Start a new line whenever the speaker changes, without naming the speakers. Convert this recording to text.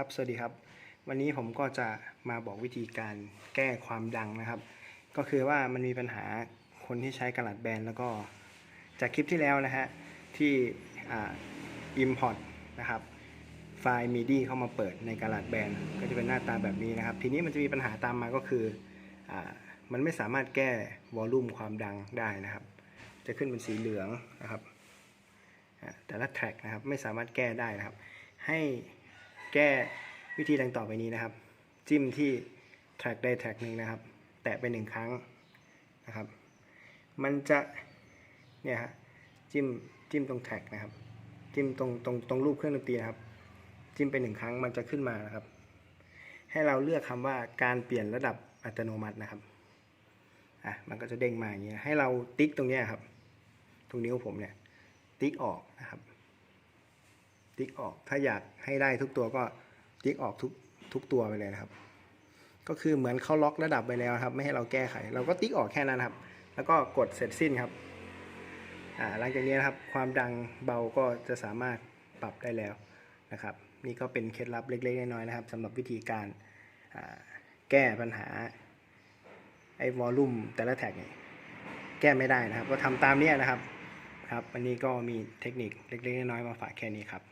ครับ สวัสดีครับ วันนี้ผมก็จะมาบอกวิธีการแก้ความดังนะครับ ก็คือว่ามันมีปัญหาคนที่ใช้กระดาษแบนแล้วก็จากคลิปที่แล้วนะฮะที่อ่า import นะครับไฟล์ MIDI เข้ามาเปิดในกระดาษแบนก็จะเป็นหน้าตาแบบนี้นะครับ ทีนี้มันจะมีปัญหาตามมาก็คืออามันไม่สามารถแก้วอลลุ่มความดังได้นะครับ จะขึ้นเป็นสีเหลืองนะครับแต่ละแทร็กนะครับไม่สามารถแก้ได้นะครับ ให้ แก้วิธีดังต่อไปนี้นะครับ จิ้มที่แทร็กใดแทร็กหนึ่งนะครับ แตะไปหนึ่งครั้งนะครับ มันจะเนี่ยฮะจิ้มจิ้มตรงแท็กนะครับ จิ้มตรงตรงตรงรูปเครื่องดนตรีนะครับ จิ้มไปหนึ่งครั้งมันจะขึ้นมานะครับ ให้เราเลือกคำว่าการเปลี่ยนระดับอัตโนมัตินะครับอะมันก็จะเด้งมาอย่างนี้นะให้เราติ๊กตรงเนี้ยครับตรงนิ้วผมเนี่ยติ๊กออกนะครับ ติ๊กออก ถ้าอยากให้ได้ทุกตัวก็ติ๊กออกทุกทุกตัวไปเลยนะครับ ก็คือเหมือนเขาล็อกระดับไปแล้วครับ ไม่ให้เราแก้ไข เราก็ติ๊กออกแค่นั้นครับ แล้วก็กดเสร็จสิ้นครับอ่าหลังจากนี้นะครับ ความดังเบาก็จะสามารถปรับได้แล้วนะครับ นี่ก็เป็นเคล็ดลับเล็กๆน้อยๆนะครับสำหรับวิธีการแก้ปัญหาไอ้วอลลุ่มแต่ละแท็กเนี่ยแก้ไม่ได้นะครับ ก็ทำตามนี้นะครับครับ วันนี้ก็มีเทคนิคเล็กๆน้อยๆมาฝากแค่นี้ครับ